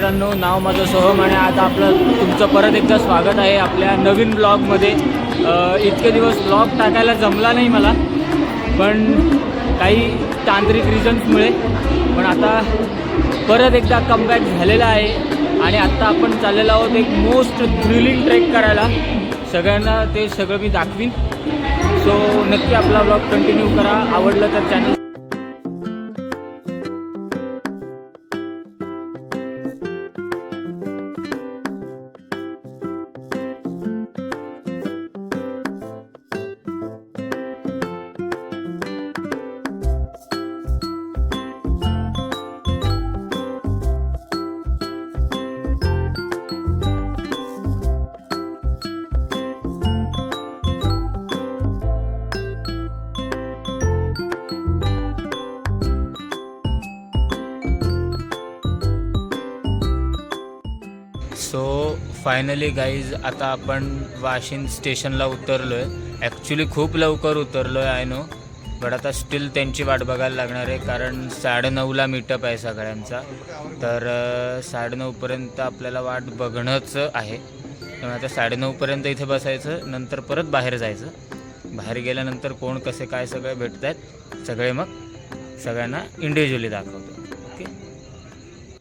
मित्रांनो नाव माझं सोहम आणि आता आपलं तुमचं परत एकदा स्वागत आहे आपल्या नवीन ब्लॉगमध्ये. इतके दिवस ब्लॉग टाकायला जमला नाही मला पण काही तांत्रिक रिझन्समुळे पण आता परत एकदा कमबॅक झालेला आहे आणि आत्ता आपण चाललेलो आहोत एक मोस्ट थ्रिलिंग ट्रेक करायला. सगळ्यांना ते सगळं मी दाखवीन. सो नक्की आपला ब्लॉग कंटिन्यू करा. आवडलं तर चॅनल सो फायनली गाईज आता आपण वाशिंद स्टेशनला उतरलो आहे ॲक्च्युली खूप लवकर उतरलो आहे आय नो बट आता स्टील त्यांची वाट बघायला लागणार आहे कारण साडेनऊला मीटअप आहे सगळ्यांचा. तर साडेनऊपर्यंत आपल्याला वाट बघणंच आहे. त्यामुळे आता साडेनऊपर्यंत इथे बसायचं नंतर परत बाहेर जायचं. बाहेर गेल्यानंतर कोण कसे काय सगळे भेटत आहेत सगळे मग सगळ्यांना इंडिव्हिज्युअली दाखवतो. ओके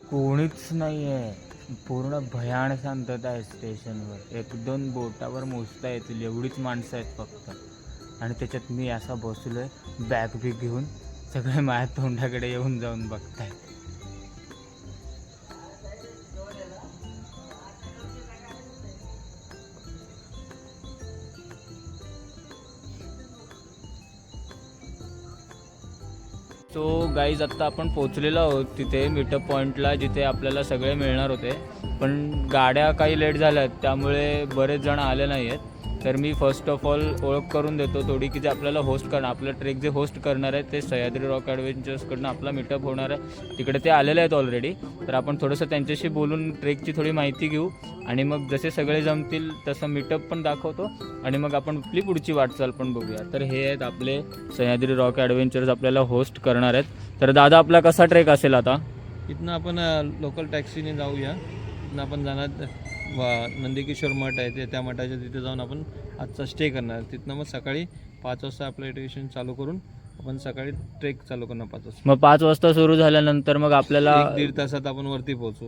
कोणीच नाही आहे पूर्ण भयान शांतता आहे स्टेशनवर. एक दोन बोटावर मोजता येतील एवढीच माणसं आहेत फक्त. आणि त्याच्यात मी असा बसलो आहे बॅग बी घेऊन सगळे माझ्या तोंडाकडे येऊन जाऊन बघतायत. सो गाईज आत्ता आपण पोचलेलो आहोत तिथे मीटअप पॉईंटला जिथे आपल्याला सगळे मिळणार होते. पण गाड्या काही लेट झाल्या आहेत त्यामुळे बरेच जण आले नाही आहेत तर मी फर्स्ट ऑफ ऑल ओळख करून देतो थोडी की जे आपल्याला होस्ट करणार आपलं ट्रेक जे होस्ट करणार आहे ते सह्याद्री रॉक ॲडव्हेंचर्सकडनं आपला मीटअप होणार आहे. तिकडे ते आलेले आहेत ऑलरेडी तर आपण थोडंसं त्यांच्याशी बोलून ट्रेकची थोडी माहिती घेऊ. आणि मग जसे सगळे जमतील तसं मीटअप पण दाखवतो. आणि मग आपण आपली पुढची वाटचाल पण बघूया. तर हे आहेत आपले सह्याद्री रॉक ॲडव्हेंचर्स आपल्याला होस्ट करणार आहेत. तर दादा आपला कसा ट्रेक असेल आता? इथनं आपण लोकल टॅक्सीने जाऊया. इथनं आपण जाणार वा- नंदकिशोर मठ आहे ते त्या मठाच्या तिथे जाऊन आपण आजचा स्टे करणार. तिथनं मग सकाळी पाच वाजता आपलं एड्युकेशन चालू करून आपण सकाळी ट्रेक चालू करणार पाच वाजता. मग पाच वाजता सुरू झाल्यानंतर मग आपल्याला एक दीड तासात आपण वरती पोहोचू.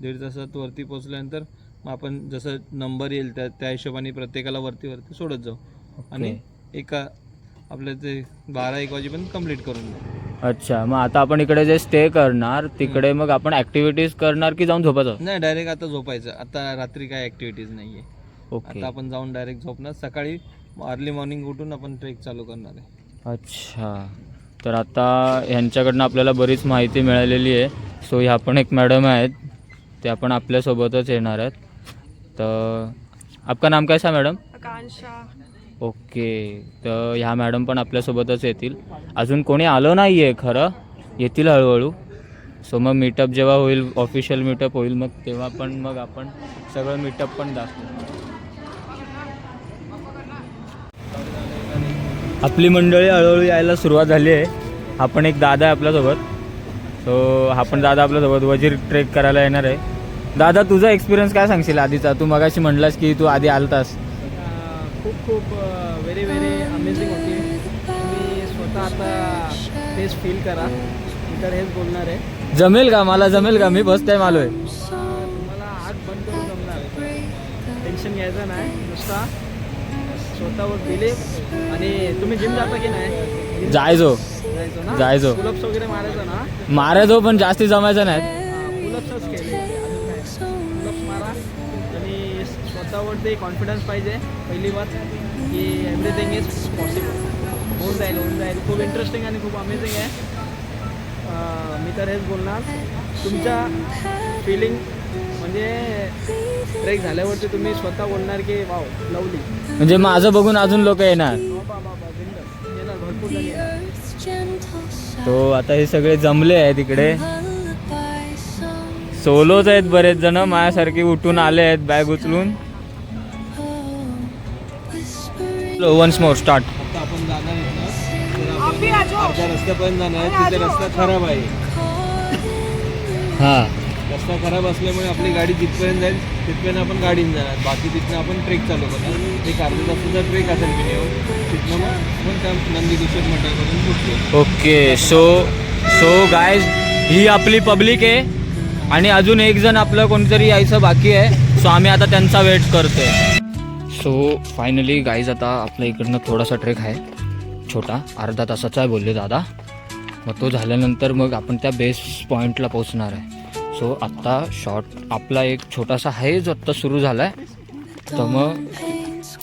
दीड तासात वरती पोहोचल्यानंतर मग आपण जसं नंबर येईल त्या त्या हिशोबाने प्रत्येकाला वरती वरती सोडत जाऊ. आणि एका आपलं ते बारा एक वाजेपर्यंत कंप्लीट करून जाऊ. अच्छा मग आता आपण इकडे जे स्टे करणार तिकडे मग आपण ऍक्टिव्हिटीज करणार की जाऊन झोपायचं? नाही डायरेक्ट आता झोपायचं. आता रात्री काय ॲक्टिव्हिटीज नाही आहे ओके. आता आपण जाऊन डायरेक्ट झोपणार. सकाळी अर्ली मॉर्निंग उठून आपण ट्रेक चालू करणार आहे. अच्छा. तर आता ह्यांच्याकडनं आपल्याला बरीच माहिती मिळालेली आहे. सो ह्या पण एक मॅडम आहेत. त्या पण आपल्यासोबतच येणार आहेत. तर आपका नाम काय सा मॅडम आकांक्षा. ओके. तर ह्या मॅडम पण आपल्यासोबतच येतील. अजून कोणी आलं नाही आहे खरं? येतील हळूहळू. सो मग मीटअप जेव्हा होईल ऑफिशियल मीटअप होईल मग तेव्हा पण मग आपण सगळं मीटअप पण दाखवू. आपली मंडळी हळूहळू यायला सुरुवात झाली आहे. हा पण एक दादा आहे आपल्यासोबत. सो हा पण दादा आपल्यासोबत वजीर ट्रेक करायला येणार आहे. दादा तुझा एक्सपिरियन्स काय सांगशील आधीचा? तू मगाशी म्हणलास की तू आधी आलतास. खूप खूप व्हेरी व्हेरी अमेझिंग होती. तुम्ही स्वतः आता तेच फील करा. मी तर हेच बोलणार आहे. जमेल का? मला जमेल का? मी फर्स्ट टाइम आलोय. तुम्हाला आग बंद करून जमणार टेन्शन घ्यायचं नाही. नुसता स्वतःवर बिलीव आणि तुम्ही जिम जाता की नाही? जायचो. जायचो ना? जायचो. पुलप्स वगैरे मारायचो ना? मारायचो पण जास्ती जमायचं नाही पुलप्सच केले अजून काय पुलप्स मारा. आणि स्वतःवर ते कॉन्फिडन्स पाहिजे पहिली बात की एव्हरीथिंग इज पॉसिबल होऊन जाईल होऊन जाईल. खूप इंटरेस्टिंग आणि खूप अमेझिंग आहे. मी तर हेच बोलणार. तुमच्या फिलिंग म्हणजे ट्रेक झाल्यावरती तुम्ही स्वतः बोलणार की वाव लवली म्हणजे माझं बघून अजून लोक येणार. बिंदास येणार भरपूर जण येणार. तो आता हे सगळे जमले आहेत इकडे. सोलोच आहेत बरेच जण माझ्यासारखे उठून आले आहेत बॅग उचलून. वन्स मोर स्टार्ट आपण जाणार इथनं तर आपण अर्ध्या रस्त्यापर्यंत जाणार आहे. तिथे रस्ता खराब आहे. हा. रस्ता खराब असल्यामुळे आपली गाडी जिथपर्यंत जाईल तिथपर्यंत आपण गाडीने जाणार. बाकी तिथनं आपण ट्रेक चालू करणार. एक अर्धा तासाचा ट्रेक असेल मिनिमम तिथनं मग आपण त्या नंदीकेश्वर मठापर्यंत पोहोचतो ओके सो सो गायज ही आपली पब्लिक आहे आणि अजून एक जण आपलं कोणीतरी यायचं बाकी आहे. सो आम्ही आता त्यांचा वेट करतोय. सो फायनली गाईज आता आपल्या इकडनं थोडासा ट्रेक आहे. छोटा अर्धा तासाचा आहे बोलले दादा. मग तो झाल्यानंतर मग आपण त्या बेस पॉईंटला पोचणार आहे. सो आत्ता शॉर्ट आपला एक छोटासा आहे जो आत्ता सुरू झाला आहे तर मग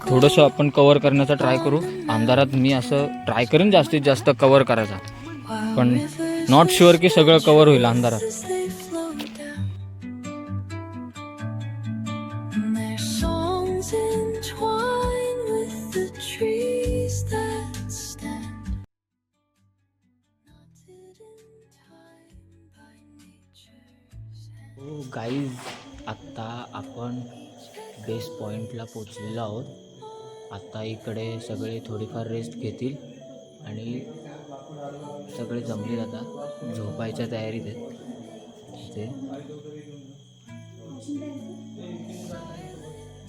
थोडंसं आपण कवर करण्याचा ट्राय करू. अंधारात मी असं ट्राय करेन जास्तीत जास्त कवर करायचा. पण नॉट शुअर की सगळं कवर होईल अंधारात गाईज आत्ता आपण बेस पॉईंटला पोचलेलो आहोत. आत्ता इकडे सगळे थोडीफार रेस्ट घेतील आणि सगळे जमले आता. झोपायच्या तयारीत आहेत. ते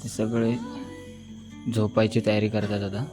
ते सगळे झोपायची तयारी करतात आता.